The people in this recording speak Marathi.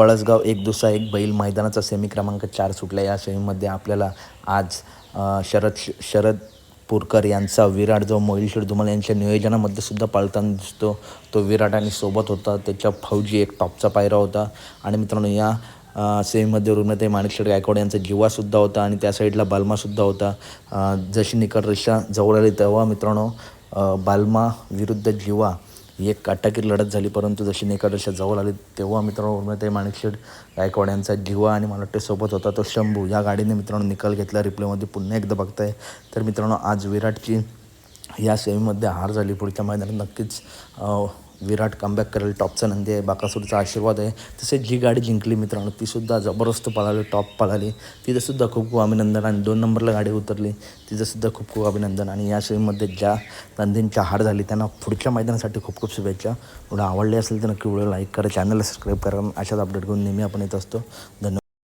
पळसगाव एक दुसरा एक बैल मैदानाचा सेमी क्रमांक चार सुटला. या सेमीमध्ये आपल्याला आज शरद शरद पुरकर यांचा विराट जो मोहिलशेठ धुमाल यांच्या नियोजनामध्ये सुद्धा पाळताना दिसतो. तो विराट आणि सोबत होता. त्याच्या फौजी एक टॉपचा पायरा होता. आणि मित्रांनो या सेमीमध्ये रुग्णते माणिकशेठ गायकवाड यांचा जीवासुद्धा होता आणि त्या साईडला बालमासुद्धा होता. जशी निकट रेषा जवळ आली तेव्हा मित्रांनो बाल्मा विरुद्ध जीवा ही एक काटाकीर लढत झाली. परंतु जशी एकादशा जवळ आली तेव्हा मित्रांनो ते माणिकशेठ गायकवाड यांचा जिवा आणि मला सोबत होता तो शंभू. या गाडीने मित्रांनो निकाल घेतला. रिप्लेमध्ये पुन्हा एकदा बघताय. तर मित्रांनो आज विराटची या सेमीमध्ये हार झाली. पुढच्या मैदानात नक्कीच विराट कमबॅक करेल. टॉपचा नंदी आहे. बाकासूरचा आशीर्वाद आहे. तसेच जी गाडी जिंकली मित्रांनो तीसुद्धा जबरदस्त पळाली. टॉप पळाली. तिथंसुद्धा खूप खूप अभिनंदन आणि दोन नंबरला गाडी उतरली. तिथंसुद्धा खूप खूप अभिनंदन. आणि या सेमीमध्ये ज्या नंदींच्या हार झाली त्यांना पुढच्या मैदानासाठी खूप खूप शुभेच्छा. एवढं आवडली असेल तर नक्की व्हिडिओ लाईक करा चॅनलला सबस्क्राईब करा. अशाच अपडेट घेऊन नेहमी आपण येत असतो. धन्यवाद.